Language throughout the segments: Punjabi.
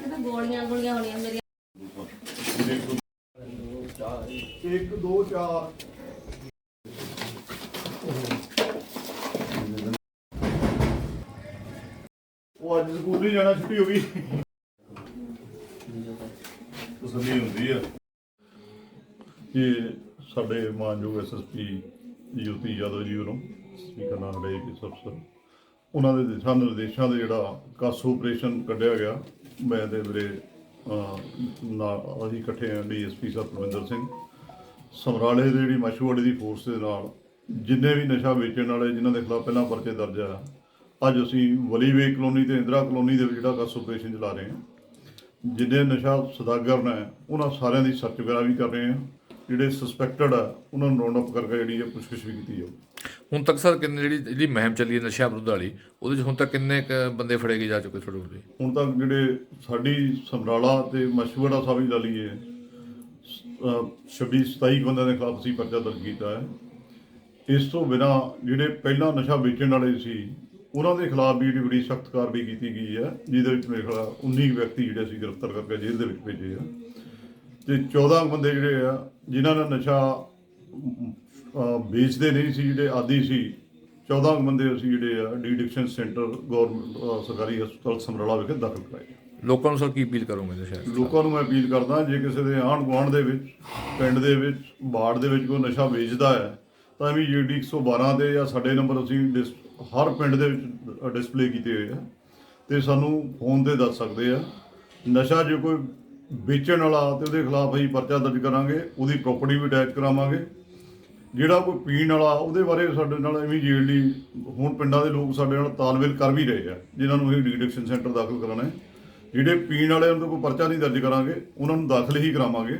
ਤਾਂ ਗੋਲੀਆਂ ਗੋਲੀਆਂ ਹੋਣੀਆਂ ਮੇਰੀਆਂ ਇੱਕ ਦੋ ਚਾਰ ਉਹ ਅੱਜ ਸਕੂਲ ਨਹੀਂ ਜਾਣਾ, ਛੁੱਟੀ ਹੋ ਗਈ। ਤਸੱਲੀ ਹੁੰਦੀ ਆ। ਇਹ ਸਾਡੇ ਮਾਨਯੋਗ ਐਸਐਸਪੀ ਜੋਤੀ ਯਾਦਵ ਜੀ ਵੱਲੋਂ ਸਪੀਕਰ ਨਾਲ ਰਹੇ ਕਿ ਅਫਸਰ ਉਹਨਾਂ ਦੇ ਦਿਸ਼ਾ ਨਿਰਦੇਸ਼ਾਂ ਦੇ ਜਿਹੜਾ ਕਾਸ ਆਪਰੇਸ਼ਨ ਕੱਢਿਆ ਗਿਆ। ਮੈਂ ਤੇ ਮੇਰੇ ਨਾਲ ਅਸੀਂ ਇਕੱਠੇ ਆ ਡੀਐਸਪੀ ਸਾਹਿਬ ਪ੍ਰਵਿੰਦਰ ਸਿੰਘ। ਸਮਰਾਲੇ ਦੇ ਜਿਹੜੀ ਮਸ਼ਹੂਰ ਦੀ ਫੋਰਸ ਦੇ ਨਾਲ ਜਿੰਨੇ ਵੀ ਨਸ਼ਾ ਵੇਚਣ ਵਾਲੇ ਜਿਨ੍ਹਾਂ ਦੇ ਖਿਲਾਫ ਪਹਿਲਾਂ ਪਰਚੇ ਦਰਜ ਆ, ਅੱਜ ਅਸੀਂ ਵਲੀਵੇ ਕਲੋਨੀ ਤੇ ਇੰਦਰਾ ਕਲੋਨੀ ਦੇ ਵਿੱਚ ਜਿਹੜਾ ਕਾਸ ਆਪਰੇਸ਼ਨ ਚਲਾ ਰਹੇ ਹਾਂ। ਜਿੰਨੇ ਨਸ਼ਾ ਸਦਾਗਰ ਨੇ, ਉਹਨਾਂ ਸਾਰਿਆਂ ਦੀ ਸਰਚ ਵਗੈਰਾ ਵੀ ਕਰ ਰਹੇ ਹਾਂ। ਜਿਹੜੇ ਸਸਪੈਕਟਡ ਆ, ਉਹਨਾਂ ਨੂੰ ਰਾਉਂਡ ਅਪ ਕਰਕੇ ਜਿਹੜੀ ਹੈ ਪੁੱਛਗਿੱਛ ਵੀ ਕੀਤੀ ਜਾਊ। ਹੁਣ ਤੱਕ ਸਰ ਕਿੰਨੇ ਜਿਹੜੀ ਜਿਹੜੀ ਮਹਿਮ ਚੱਲੀ ਹੈ ਨਸ਼ਿਆਂ ਵਿਰੁੱਧ ਵਾਲੀ, ਉਹਦੇ 'ਚ ਹੁਣ ਤੱਕ ਕਿੰਨੇ ਕੁ ਬੰਦੇ ਫੜੇ ਗਏ ਜਾ ਚੁੱਕੇ ਤੁਹਾਡੇ ਕੋਲ? ਹੁਣ ਤੱਕ ਜਿਹੜੇ ਸਾਡੀ ਸਮਰਾਲਾ ਤੇ ਮਸ਼ਹੂਰਾ ਸਾਹਿਬ ਹੀ ਲਾ ਹੈ 26 27 ਬੰਦਿਆਂ ਦੇ ਖਿਲਾਫ ਅਸੀਂ ਪਰਚਾ ਦਰਜ ਕੀਤਾ ਹੈ। ਇਸ ਤੋਂ ਬਿਨਾ ਜਿਹੜੇ ਪਹਿਲਾਂ ਨਸ਼ਾ ਵੇਚਣ ਵਾਲੇ ਸੀ, ਉਹਨਾਂ ਦੇ ਖਿਲਾਫ ਵੀ ਜਿਹੜੀ ਬੜੀ ਸਖਤ ਕਾਰਵਾਈ ਕੀਤੀ ਗਈ ਹੈ, ਜਿਹਦੇ ਵਿੱਚ ਮੇਰੇ ਖਿਆਲ 19 ਵਿਅਕਤੀ ਜਿਹੜੇ ਅਸੀਂ ਗ੍ਰਿਫਤਾਰ ਕਰਕੇ ਜੇਲ੍ਹ ਦੇ ਵਿੱਚ ਭੇਜੇ ਆ। ਤੇ 14 ਬੰਦੇ ਜਿਹੜੇ ਆ, ਜਿਨ੍ਹਾਂ ਨੇ ਨਸ਼ਾ ਵੇਚਦੇ ਨਹੀਂ ਸੀ ਜਿਹੜੇ ਆਦੀ ਸੀ। 14 ਬੰਦੇ ਅਸੀਂ ਜਿਹੜੇ ਆ ਡੀ ਐਡਿਕਸ਼ਨ ਸੈਂਟਰ ਗਵਰਨਮੈਂਟ ਸਰਕਾਰੀ ਹਸਪਤਾਲ ਸਮਰਾਲਾ ਵਿਖੇ ਦਾਖਲ ਕਰਾਏ। ਲੋਕਾਂ ਨੂੰ ਸਰ ਕੀ ਅਪੀਲ ਕਰੋਗੇ ਨਸ਼ਾ ਲੋਕਾਂ ਨੂੰ ਮੈਂ ਅਪੀਲ ਕਰਦਾ ਜੇ ਕਿਸੇ ਦੇ ਆਂਢ ਗੁਆਂਢ ਦੇ ਵਿੱਚ ਪਿੰਡ ਦੇ ਵਿੱਚ ਬਾੜ ਦੇ ਵਿੱਚ ਕੋਈ ਨਸ਼ਾ ਵੇਚਦਾ ਹੈ ਤਾਂ ਵੀ ਜੀਡੀ 112 ਤੇ ਜਾਂ ਸਾਡੇ ਨੰਬਰ ਅਸੀਂ ਹਰ ਪਿੰਡ ਦੇ ਵਿੱਚ ਡਿਸਪਲੇ ਕੀਤੇ ਹੋਏ ਆ ਤੇ ਸਾਨੂੰ ਫੋਨ ਤੇ ਦੱਸ ਸਕਦੇ ਆ ਨਸ਼ਾ ਜੇ ਕੋਈ ਵੇਚਣ ਵਾਲਾ ਤੇ ਉਹਦੇ ਖਿਲਾਫ ਅਸੀਂ ਪਰਚਾ ਦਰਜ ਕਰਾਂਗੇ ਉਹਦੀ ਪ੍ਰਾਪਰਟੀ ਵੀ ਅਟੈਚ ਕਰਾਵਾਂਗੇ ਜਿਹੜਾ ਕੋਈ ਪੀਣ ਵਾਲਾ ਉਹਦੇ ਬਾਰੇ ਸਾਡੇ ਨਾਲ ਇਮੀਡੀਏਟਲੀ ਹੁਣ ਪਿੰਡਾਂ ਦੇ ਲੋਕ ਸਾਡੇ ਨਾਲ ਤਾਲਮੇਲ ਕਰ ਵੀ ਰਹੇ ਆ ਜਿਨ੍ਹਾਂ ਨੂੰ ਅਸੀਂ ਡੀਡਿਕਸ਼ਨ ਸੈਂਟਰ ਦਾਖਲ ਕਰਾਉਣਾ ਹੈ। ਜਿਹੜੇ ਪੀਣ ਵਾਲੇ ਉਹਨਾਂ ਕੋਈ ਪਰਚਾ ਨਹੀਂ ਦਰਜ ਕਰਾਂਗੇ ਉਹਨਾਂ ਨੂੰ ਦਾਖਲ ਹੀ ਕਰਾਵਾਂਗੇ।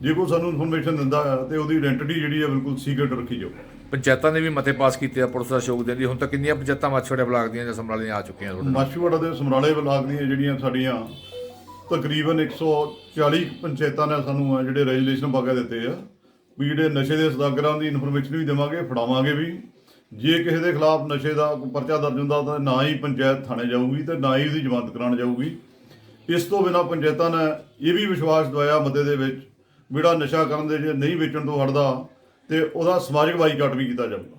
ਜੇ ਕੋਈ ਸਾਨੂੰ ਇਨਫੋਰਮੇਸ਼ਨ ਦਿੰਦਾ ਹੈ ਤੇ ਉਹਦੀ ਆਇਡੈਂਟੀ ਜਿਹੜੀ ਹੈ ਬਿਲਕੁਲ ਸੀਕ੍ਰੇਟ ਰੱਖੀ ਜਾਓ ਪੰਚਾਇਤਾਂ ਨੇ ਵੀ ਮਤੇ ਪਾਸ ਕੀਤੇ ਆ ਪੁਲਿਸ ਦਾ ਦੇਣ ਲਈ ਹੁਣ ਤੱਕ ਕਿੰਨੀਆਂ ਪੰਚਾਇਤਾਂ ਮਾਛੋੜੇ ਬਲਾਕ ਦੀਆਂ ਜਾਂ ਸਮਰਾਲੇ ਦੀਆਂ ਆ ਚੁੱਕੀਆਂ ਤੁਹਾਡੇ ਦੇ ਸਮਰਾਲੇ ਬਲਾਕ ਦੀਆਂ ਜਿਹੜੀਆਂ ਸਾਡੀਆਂ ਤਕਰੀਬਨ 140 ਪੰਚਾਇਤਾਂ ਨੇ ਸਾਨੂੰ ਜਿਹੜੇ ਰੈਜੂਲੇਸ਼ਨ ਪਾਕੇ ਦਿੱਤੇ ਆ। ਵੀ ਜਿਹੜੇ ਨਸ਼ੇ ਦੇ ਸਦਾਗਰਾਂ ਦੀ ਇਨਫੋਰਮੇਸ਼ਨ ਵੀ ਦੇਵਾਂਗੇ, ਫੜਾਵਾਂਗੇ ਵੀ। ਜੇ ਕਿਸੇ ਦੇ ਖਿਲਾਫ ਨਸ਼ੇ ਦਾ ਕੋਈ ਪਰਚਾ ਦਰਜ ਹੁੰਦਾ ਤਾਂ ਨਾ ਹੀ ਪੰਚਾਇਤ ਥਾਣੇ ਜਾਊਗੀ ਤੇ ਨਾ ਹੀ ਉਹਦੀ ਜ਼ਮਾਨਤ ਕਰਾਉਣ ਜਾਊਗੀ। ਇਸ ਤੋਂ ਬਿਨਾਂ ਪੰਚਾਇਤਾਂ ਨੇ ਇਹ ਵੀ ਵਿਸ਼ਵਾਸ ਦਵਾਇਆ ਮਤੇ ਦੇ ਵਿੱਚ ਜਿਹੜਾ ਨਸ਼ਾ ਕਰਨ ਦੇ ਜੇ ਨਹੀਂ ਵੇਚਣ ਤੋਂ ਹਟਦਾ ਤੇ ਉਹਦਾ ਸਮਾਜਿਕ ਬਾਈਕਾਟ ਵੀ ਕੀਤਾ ਜਾਊਗਾ।